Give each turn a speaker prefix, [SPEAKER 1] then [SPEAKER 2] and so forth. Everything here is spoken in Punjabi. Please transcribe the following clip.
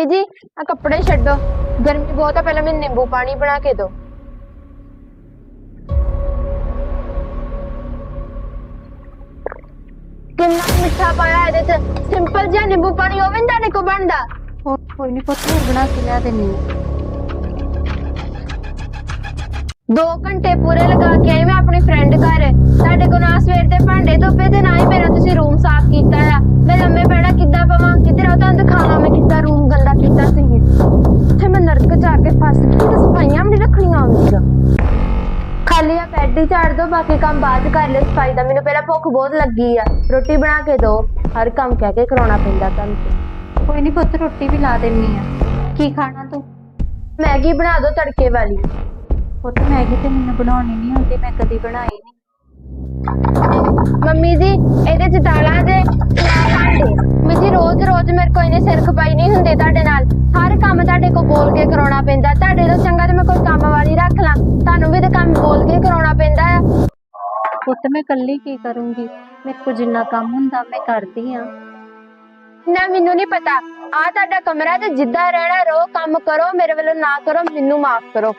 [SPEAKER 1] ਮੰਮੀ ਜੀ ਆ ਕੱਪੜੇ ਛੱਡੋ। ਗਰਮੀ ਬਹੁਤ ਆ ਪਹਿਲਾਂ ਮੈਨੂੰ ਨਿੰਬੂ ਪਾਣੀ ਬਣਾ ਕੇ ਦਿਓ। ਕਿੰਨਾ ਮਿੱਠਾ ਪਾਇਆ ਇਹਦੇ ਚ। ਸਿੰਪਲ ਜਿਹਾ ਨਿੰਬੂ ਪਾਣੀ ਉਹ ਵੀ ਨੀ ਤੁਹਾਡੇ ਕੋ ਬਣਦਾ।
[SPEAKER 2] ਹੋਰ ਕੋਈ ਨਹੀਂ ਪੁੱਤ ਹੋਰ ਬਣਾ ਕੇ ਲਿਆ ਦੇਣੀ ਆ
[SPEAKER 1] ਦੋ ਘੰਟੇ ਪੂਰੇ ਲਗਾ ਕੇ ਜਾ ਕੇ ਫਸ ਗਈ ਤੇ ਸਫਾਈਆਂ ਵੀ ਨੀ ਰੱਖਣੀਆਂ ਆਉਂਦੀਆਂ। ਖਾਲੀ ਆ ਬੈੱਡ ਹੀ ਝਾੜ ਦੋ ਬਾਕੀ ਕੰਮ ਬਾਅਦ ਚ ਕਰ ਲਿਓ ਸਫ਼ਾਈ ਦਾ। ਮੈਨੂੰ ਪਹਿਲਾਂ ਭੁੱਖ ਬਹੁਤ ਲੱਗੀ ਆ। ਰੋਟੀ ਬਣਾ ਕੇ ਦਿਓ ਹਰ ਕੰਮ ਕਹਿ ਕੇ ਕਰਾਉਣਾ ਪੈਂਦਾ ਤੁਹਾਨੂੰ। ਤੇ।
[SPEAKER 2] ਕੋਈ ਨਹੀਂ ਪੁੱਤ ਰੋਟੀ ਵੀ ਲਾ ਦੇਣੀ ਆ। ਕੀ ਖਾਣਾ ਤੂੰ?
[SPEAKER 1] ਮੈਗੀ ਬਣਾ ਦਿਓ ਤੜਕੇ ਵਾਲੀ।
[SPEAKER 2] ਪੁੱਤ ਮੈਗੀ ਤੇ ਮੈਨੂੰ ਬਣਾਉਣੀ ਨਹੀਂ ਆਉਂਦੀ ਮੈਂ ਕਦੀ ਬਣਾਈ ਨਹੀਂ
[SPEAKER 1] ਮੰਮੀ ਜੀ ਇਹਦੇ ਚ ਦਾਲਾਂ ਦੇ ਮੰਮੀ ਜੀ ਰੋਜ਼ ਰੋਜ਼ ਮੇਰੇ ਕੋਈ ਨੇ ਸਿਰ ਖਪਾਈ ਨਹੀਂ ਹੁੰਦੇ ਤੁਹਾਡੇ ਨਾਲ। ਕੋਲ ਬੋਲ ਕੇ ਕਰਾਉਣਾ ਪੈਂਦਾ। ਤੁਹਾਡੇ ਤੋਂ ਚੰਗਾ ਤੇ ਮੈਂ ਕੋਈ ਕੰਮ ਵਾਲੀ ਰੱਖ ਲਾਂ। ਤੁਹਾਨੂੰ ਵੀ ਤੇ ਕੰਮ ਬੋਲ ਕੇ ਕਰਾਉਣਾ ਪੈਂਦਾ ਆ।
[SPEAKER 2] ਪੁੱਤ ਮੈਂ ਇਕੱਲੀ ਕੀ ਕਰੂੰਗੀ? ਮੇਰੇ ਕੋਲ ਜਿੰਨਾ ਕੰਮ ਹੁੰਦਾ ਮੈਂ ਕਰਦੀ ਆ।
[SPEAKER 1] ਨਾ ਮੈਨੂੰ ਨਹੀਂ ਪਤਾ। ਆ ਤੁਹਾਡਾ ਕਮਰਾ ਤੇ ਜਿੱਦਾਂ ਰਹਿਣਾ ਰਹੋ ਕੰਮ ਕਰੋ ਮੇਰੇ ਵੱਲੋਂ ਨਾ ਕਰੋ ਮੈਨੂੰ ਮਾਫ ਕਰੋ।